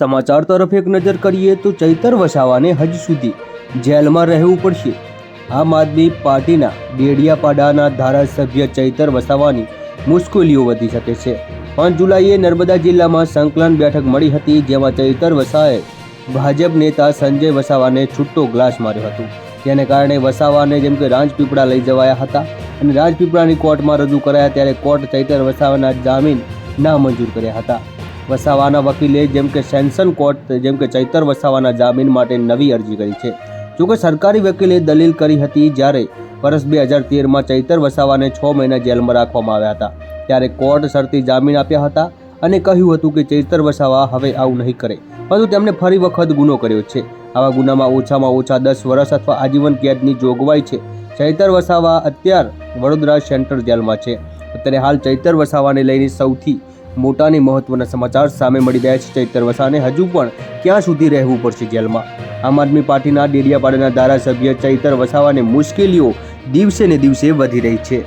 સમાચાર તરફ એક નજર કરીએ તો ચૈતર વસાવાને હજ સુધી જેલમાં રહેવું પડશે. આમ આદમી પાર્ટીના ડેડિયાપાડાના ધારાસભ્ય ચૈતર વસાવાની મુશ્કેલીઓ વધી શકે છે. પાંચ જુલાઈએ નર્મદા જિલ્લામાં સંકલન બેઠક મળી હતી, જેમાં ચૈતર વસાએ ભાજપ નેતા સંજય વસાવાને છૂટો ગ્લાસ માર્યો હતો. તેને કારણે વસાવાને જેમ કે રાજપીપળા લઈ જવાયા હતા અને રાજપીપળાની કોર્ટમાં રજૂ કરાયા ત્યારે કોર્ટ ચૈતર વસાવાના જામીન નામંજૂર કર્યા હતા. વસાવાના વકીલે જેમ કે સેન્સન કોર્ટ, જેમ કે ચૈતર વસાવાના જામીન માટે નવી અરજી કરી છે. જોકે સરકારી વકીલે દલીલ કરી હતી જ્યારે વર્ષ બે હજાર તેરમાં ચૈતર વસાવાને છ મહિના જેલમાં રાખવામાં આવ્યા હતા. ત્યારે કોર્ટ શરતી જામીન આપ્યા હતા અને કહ્યું હતું કે ચૈતર વસાવા હવે આવું નહીં કરે. પરંતુ તેમણે ફરી વખત ગુનો કર્યો છે. આવા ગુનામાં ઓછામાં ઓછા દસ વર્ષ અથવા આજીવન કેદની જોગવાઈ છે. ચૈતર વસાવા અત્યાર વડોદરા સેન્ટ્રલ જેલમાં છે. અત્યારે હાલ ચૈતર વસાવાને લઈને સૌથી મોટાની મહત્વના સમાચાર સામે મળી રહ્યા છે ચૈતર વસાને. હજુ પણ ક્યાં સુધી રહેવું પડશે જેલમાં? આમ આદમી પાર્ટીના ડેડિયાપાડાના ધારાસભ્ય ચૈતર વસાવાને મુશ્કેલીઓ દિવસે ને દિવસે વધી રહી છે.